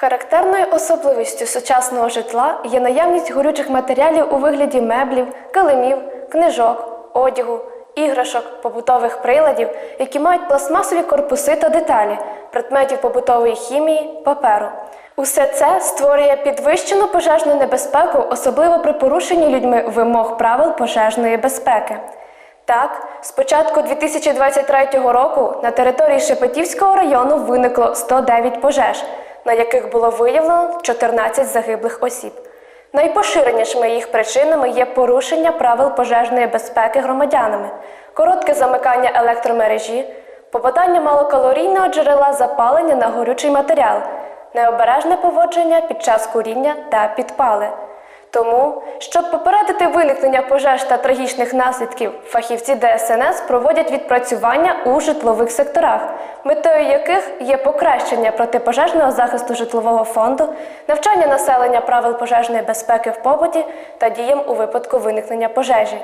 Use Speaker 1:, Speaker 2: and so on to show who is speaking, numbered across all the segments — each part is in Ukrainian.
Speaker 1: Характерною особливістю сучасного житла є наявність горючих матеріалів у вигляді меблів, килимів, книжок, одягу, іграшок, побутових приладів, які мають пластмасові корпуси та деталі, предметів побутової хімії, паперу. Усе це створює підвищену пожежну небезпеку, особливо при порушенні людьми вимог правил пожежної безпеки. Так, з початку 2023 року на території Шепетівського району виникло 109 пожеж, на яких було виявлено 14 загиблих осіб. Найпоширенішими їх причинами є порушення правил пожежної безпеки громадянами, коротке замикання електромережі, попадання малокалорійного джерела запалення на горючий матеріал, необережне поводження під час куріння та підпали. Тому, щоб попередити виникнення пожеж та трагічних наслідків, фахівці ДСНС проводять відпрацювання у житлових секторах, метою яких є покращення протипожежного захисту житлового фонду, навчання населення правил пожежної безпеки в побуті та діям у випадку виникнення пожежі.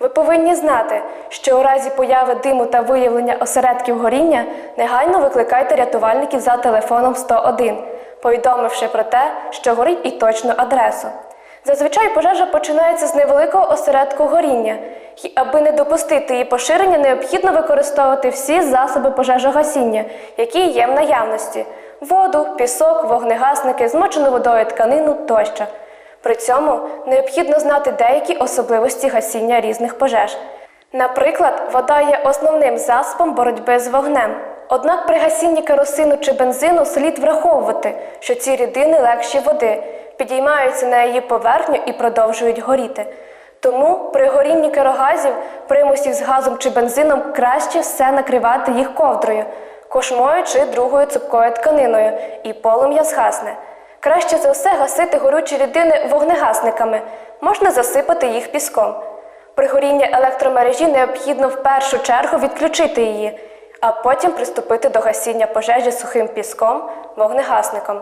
Speaker 1: Ви повинні знати, що у разі появи диму та виявлення осередків горіння негайно викликайте рятувальників за телефоном 101, повідомивши про те, що горить і точну адресу. Зазвичай пожежа починається з невеликого осередку горіння, аби не допустити її поширення, необхідно використовувати всі засоби пожежогасіння, які є в наявності: воду, пісок, вогнегасники, змочену водою тканину тощо. При цьому необхідно знати деякі особливості гасіння різних пожеж. Наприклад, вода є основним засобом боротьби з вогнем. Однак при гасінні керосину чи бензину слід враховувати, що ці рідини легші води, підіймаються на її поверхню і продовжують горіти. Тому при горінні керогазів, примусів з газом чи бензином краще все накривати їх ковдрою, кошмою чи другою цупкою тканиною, і полум'я згасне. Краще за все гасити горючі рідини вогнегасниками, можна засипати їх піском. При горінні електромережі необхідно в першу чергу відключити її, а потім приступити до гасіння пожежі сухим піском, вогнегасником.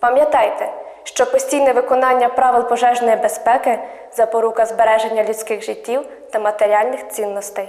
Speaker 1: Пам'ятайте, що постійне виконання правил пожежної безпеки запорука збереження людських життів та матеріальних цінностей.